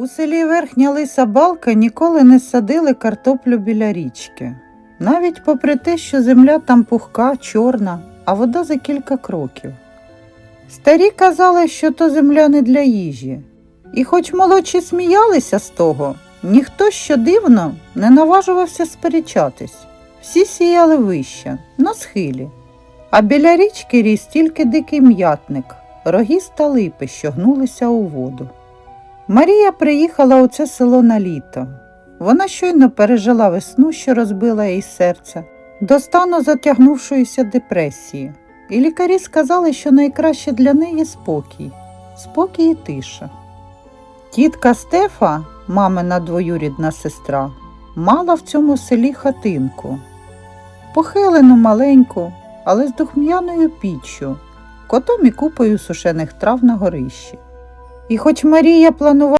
У селі Верхня Лиса Балка ніколи не садили картоплю біля річки. Навіть попри те, що земля там пухка, чорна, а вода за кілька кроків. Старі казали, що то земля не для їжі. І хоч молодші сміялися з того, ніхто, що дивно, не наважувався сперечатись. Всі сіяли вище, на схилі. А біля річки ріс тільки дикий м'ятник, рогіста липи, що гнулися у воду. Марія приїхала у це село на літо. Вона щойно пережила весну, що розбила їй серце, до стану затягнувшоїся депресії. І лікарі сказали, що найкраще для неї спокій, спокій і тиша. Тітка Стефа, мамина двоюрідна сестра, мала в цьому селі хатинку. Похилену маленьку, але з духм'яною піччю, котом і купою сушених трав на горищі. І хоч Марія планувала